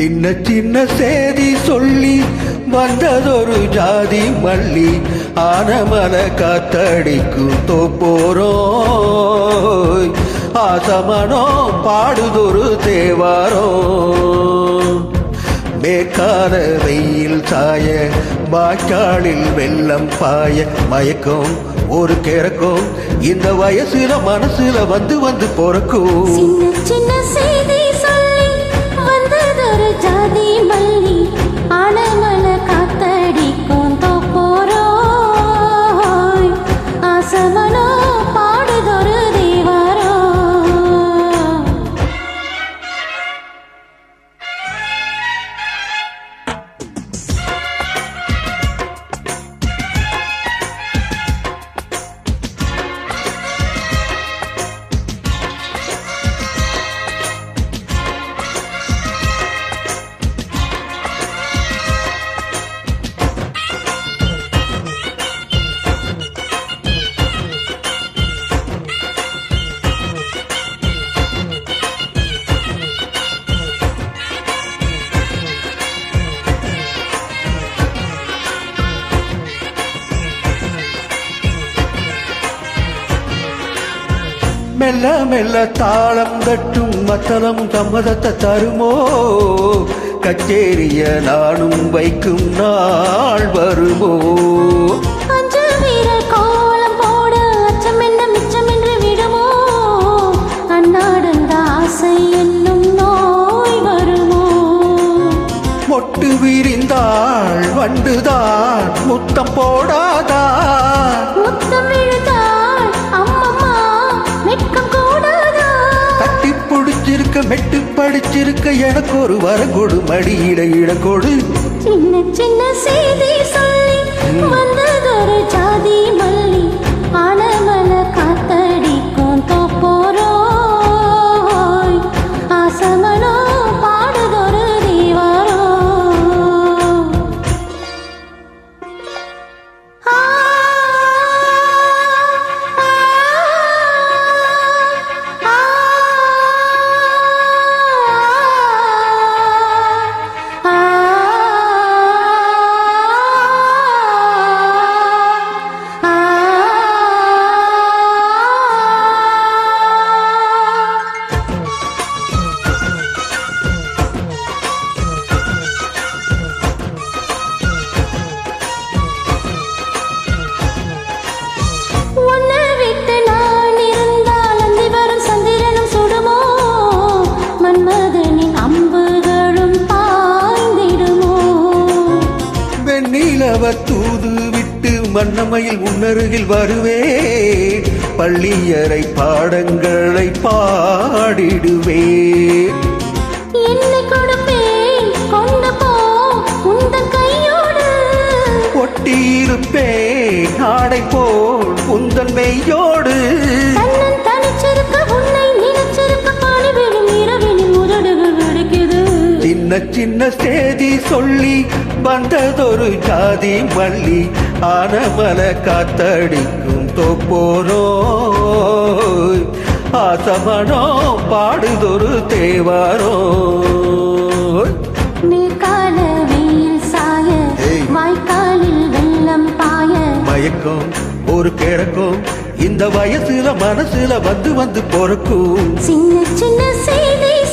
சின்ன சின்ன சேதி சொல்லி வந்ததொரு ஜாதி மல்லி ஆனமல காத்தடிக்கும் தோப்போரோ ஆசமனோ பாடுதொரு தேவாரோ. மேற்கால வெயில் சாய வாய்க்காலில் வெள்ளம் பாய மயக்கம் ஒரு கிறக்கும் இந்த வயசுல மனசுல வந்து வந்து பிறக்கும். மெல்ல மெல்ல தாளம் தட்டும் மத்தளம் சம்மதத்தை தருமோ? கச்சேரிய நானும் வைக்கும் நாள் வருமோ? அஞ்சு வீரர் கோலம் போட படிச்சிருக்க எனக்கு ஒரு வரகொடு மடியிட இடக்கொடு சின்ன சின்ன செய்தி சொல்லி வந்ததொரு ஜாதி மல்லி. தூது விட்டு மன்னமையில் உன்னருகில் வருவேன். பள்ளியறை பாடங்களை பாடிடுவேன். ஒட்டியிருப்பேன் ஆடை போல் உந்தன் மெய்யோடு. சின்ன சேதி சொல்லி வந்ததொரு ஜாதி மல்லி ஆனமல காத்தடிக்கும் தோப்போரோ. ஆசமனோ பாடுதொரு தேவாரோ. நீர்கால வெயில் சாய. வாய்க்காலில் வெள்ளம் பாய. மயக்கம் ஒரு கிறக்கும் இந்த வயசுல மனசுல வந்து வந்து பொறக்கும். சின்ன சின்ன செய்தி